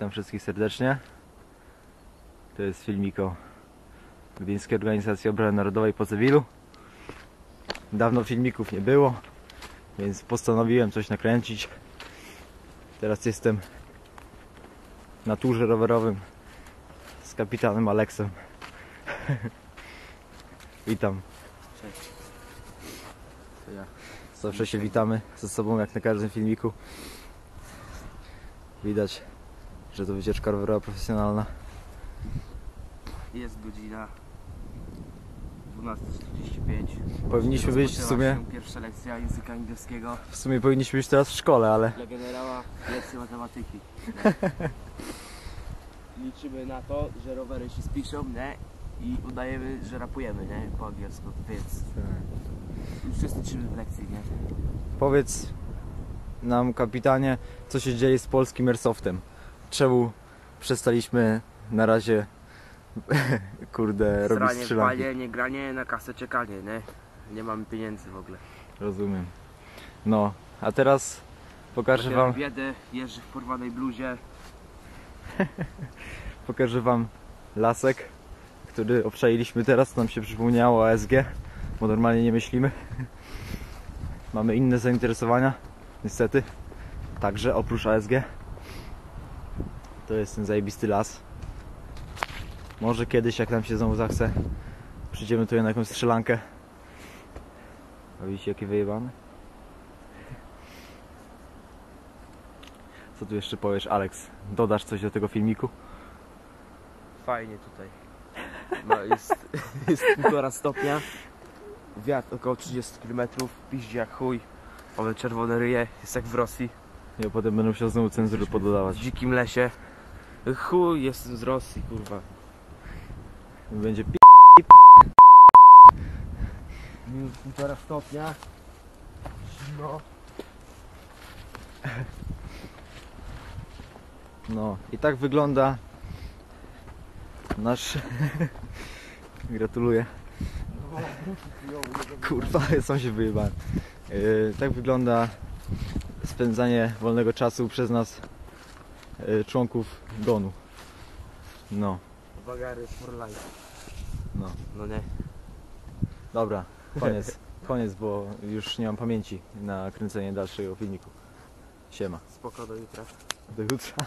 Witam wszystkich serdecznie. To jest filmik o Organizacji Obrony Narodowej po cywilu. Dawno filmików nie było, więc postanowiłem coś nakręcić. Teraz jestem na turze rowerowym z kapitanem Aleksem. Witam. Cześć. To ja. Zawsze się witamy ze sobą jak na każdym filmiku. Widać, że to wycieczka rowerowa profesjonalna. Jest godzina 12.45. Powinniśmy być w sumie, Pierwsza lekcja języka angielskiego w sumie powinniśmy być teraz w szkole, ale dla generała lekcja matematyki. Liczymy na to, że rowery się spiszą, nie? I udajemy, że rapujemy, nie? Po angielsku, więc uczestniczymy w lekcji, nie? powiedz nam kapitanie, co się dzieje z polskim airsoftem. Czemu przestaliśmy na razie kurde robić Stranie, strzelanki? palenie, granie, na kasę czekanie, nie? Nie mamy pieniędzy w ogóle. Rozumiem. No, a teraz pokażę Dopiero wam, biedę, jeżdżę w porwanej bluzie. pokażę wam lasek, który obczajiliśmy teraz, nam się przypomniało ASG, bo normalnie nie myślimy. Mamy inne zainteresowania, niestety. Także oprócz ASG. To jest ten zajebisty las. Może kiedyś, jak nam się znowu zachce, przyjdziemy tutaj na jakąś strzelankę. A widzicie jakie wyjebane? Co tu jeszcze powiesz, Alex? Dodasz coś do tego filmiku? Fajnie tutaj. No, jest, jest półtora stopnia. Wiatr około 30 km. Piździ jak chuj. Mamy czerwone ryje. Jest jak w Rosji. Ja potem będę musiał znowu cenzury W pododawać. dzikim lesie. Chuj, jestem z Rosji, kurwa. Będzie pi... Minus półtora stopnia. Zimno. No i tak wygląda nasz... Gratuluję. Kurwa, są się wyjebałem. Yy, tak wygląda spędzanie wolnego czasu przez nas członków gonu. No, Wagary for life. no. No nie. Dobra, koniec. Koniec, bo już nie mam pamięci na kręcenie dalszego filmiku. Siema. Spoko do jutra. Do jutra.